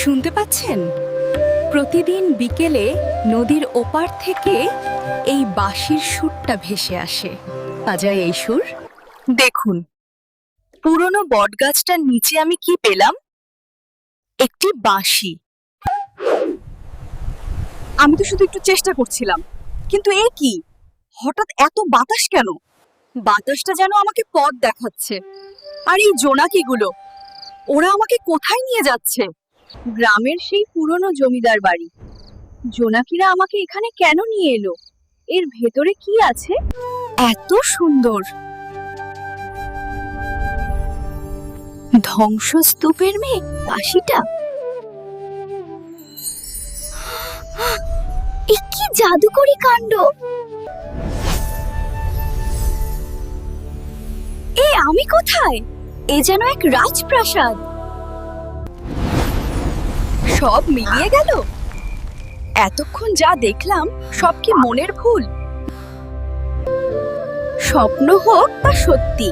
শুনতে পাচ্ছেন? প্রতিদিন বিকেলে নদীর ওপার থেকে এই বাঁশির সুরটা ভেসে আসে। বাজায় এই সুর? দেখুন, পুরনো বটগাছটার নিচে আমি কি পেলাম? একটি বাঁশি। আমি তো শুধু একটু চেষ্টা করছিলাম, কিন্তু এ কি? হঠাৎ এত বাতাস কেন? বাতাসটা যেন আমাকে পথ দেখাচ্ছে। আর এই জোনাকিগুলো, ওরা আমাকে কোথায় নিয়ে যাচ্ছে? গ্রামের সেই পুরনো জমিদার বাড়ি। জোনাকিরা আমাকে এখানে কেন নিয়ে এলো? এর ভেতরে কি আছে? এত সুন্দর। ধ্বংসস্তূপের মেয়ে বাঁশিটা এ কি জাদুকরি কাণ্ড? এ আমি কোথায়? এ যেন এক রাজপ্রাসাদ। সব মিলিয়ে গেল? এতক্ষণ যা দেখলাম সব কি মনের ভুল? স্বপ্ন হোক বা সত্যি